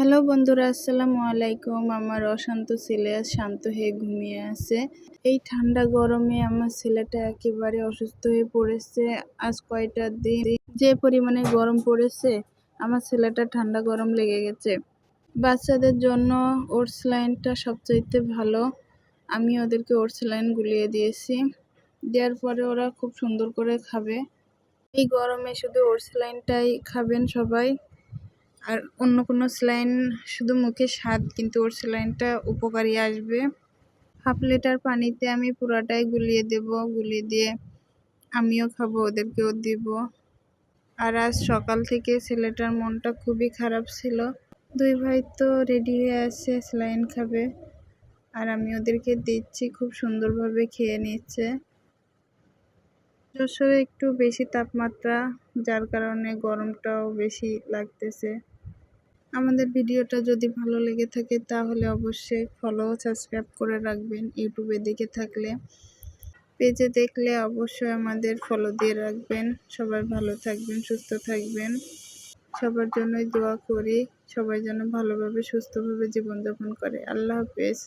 Hello বন্ধুরা, আসসালামু আলাইকুম। আমার অশান্ত ছেলে শান্ত হয়ে ঘুমিয়ে আছে। এই ঠান্ডা গরমে আমার ছেলেটা একেবারে অসুস্থ হয়ে পড়েছে। আজ কয়টা দিন? যে পরিমাণে গরম পড়েছে, আমার ছেলেটা ঠান্ডা গরম লেগে গেছে। বাচ্চাদের জন্য ওটস লাইনটা সবচাইতে ভালো। আমি ওদেরকে ওটস লাইন গুলিয়ে দিয়েছি। দেওয়ার পরে ওরা খুব সুন্দর করে খাবে। এই গরমে শুধু ওটস লাইনটাই খাবেন সবাই। আর অন্য কোনো স্যালাইন শুধু মুখে স্বাদ, কিন্তু ওর স্যালাইনটা উপকারী আসবে। হাফ লিটার পানিতে আমি পুরাটাই গুলিয়ে দেব। গুলিয়ে দিয়ে আমিও খাব, ওদেরকেও দিব। আর আজ সকাল থেকে ছেলেটার মনটা খুবই খারাপ ছিল। দুই ভাই তো রেডি হয়ে আছে স্যালাইন খাবে। আর আমি ওদেরকে দিচ্ছি, খুব সুন্দরভাবে খেয়ে নিচ্ছে। যশোরে একটু বেশি তাপমাত্রা, যার কারণে গরমটাও বেশি লাগতেছে। আমাদের ভিডিওটা যদি ভালো লেগে থাকে তাহলে অবশ্যই ফলো সাবস্ক্রাইব করে রাখবেন। ইউটিউবে দেখে থাকলে, পেজে দেখলে অবশ্যই আমাদের ফলো দিয়ে রাখবেন। সবাই ভালো থাকবেন, সুস্থ থাকবেন। সবার জন্যই দোয়া করি, সবাই যেন ভালোভাবে, সুস্থভাবে জীবনযাপন করে। আল্লাহ হাফেজ।